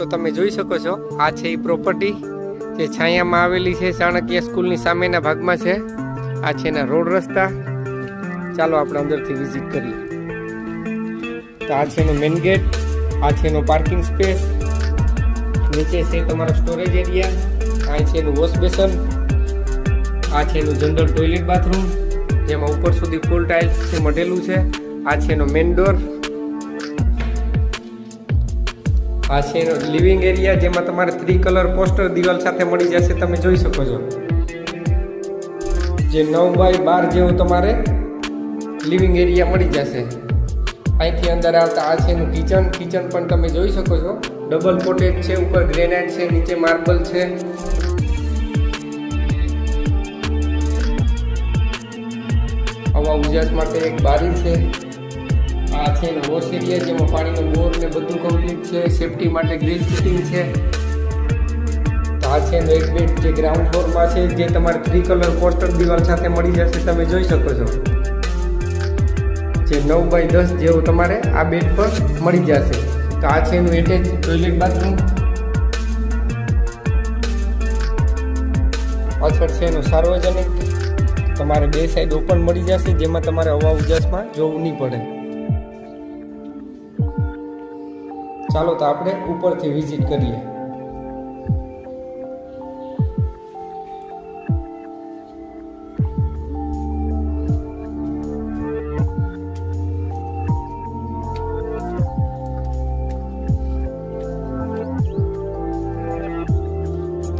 તો તમે જોઈ શકો છો, આ છે એ પ્રોપર્ટી જે છાયામાં આવેલી છે, ચાણક્ય સ્કૂલની સામેના ભાગમાં છે. આ છે એના રોડ રસ્તા. ચાલો આપણે અંદરથી વિઝિટ કરીએ. તો આ છે એનો મેન ગેટ આ છે એનો પાર્કિંગ સ્પેસ નીચે છે તમારો સ્ટોરેજ એરિયા આ છે એનું વોશ બેસન આ છે એનું જનરલ ટોયલેટ બાથરૂમ જેમાં ઉપર સુધી ફૂલ ટાઇલ્સથી મઢેલું છે. આ છે એનો મેન ડોર આ છે લિવિંગ એરિયા જેમાં તમારે થ્રી કલર પોસ્ટર દિવાલ સાથે મળી જશે, તમે જોઈ શકો છો. જે નવ બાય બાર જેવું તમારે લિવિંગ એરિયા મળી જશે. અહીંથી અંદર આવતા આ છે એનું કિચન કિચન પણ તમે જોઈ શકો છો. ડબલ કોટેજ છે, ઉપર ગ્રેનાઇટ છે, નીચે માર્બલ છે. આવા ઉજાસ માટે એક બારી છે. આ છે વોશ એરિયા જેમાં પાણીનો બોર ને બધું કમ્પ્લીટ છે. સેફટી માટે ગ્રીલ ફિટિંગ છે. આ છે એક બેડ જે ગ્રાઉન્ડ ફ્લોરમાં છે, જે તમારે થ્રી કલર પોસ્ટર દિવાલ સાથે મળી જશે, તમે જોઈ શકો છો. જે નવ બાય દસ જેવું તમારે આ બેડ પર મળી જશે. તો આ છે એનું એટેચ ટોયલેટ બાથરૂમ પાછળ છે એનું સાર્વજનિક. તમારે બે સાઈડ ઓપન મળી જશે, જેમાં તમારે હવા ઉજાસમાં જોવું નહીં પડે. ચાલો તો આપણે ઉપરથી વિઝિટ કરીએ.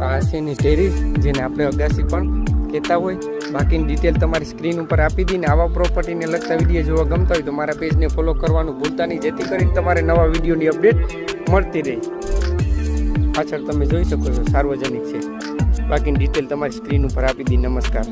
આ છે ટેરિસ જેને આપણે અગાસી પણ કહેતા હોય, બાકીની ડિટેલ તમારી સ્ક્રીન ઉપર આપી દઈને આવા પ્રોપર્ટીને લગતા વીડિયો જોવા ગમતા હોય તો મારા પેજને ફોલો કરવાનું ભૂલતા નહીં, જેથી કરીને તમારે નવા વિડીયોની અપડેટ મળતી રહે. પાછળ તમે જોઈ શકો છો, સાર્વજનિક છે. બાકીની ડિટેલ તમારી સ્ક્રીન ઉપર આપી દી નમસ્કાર.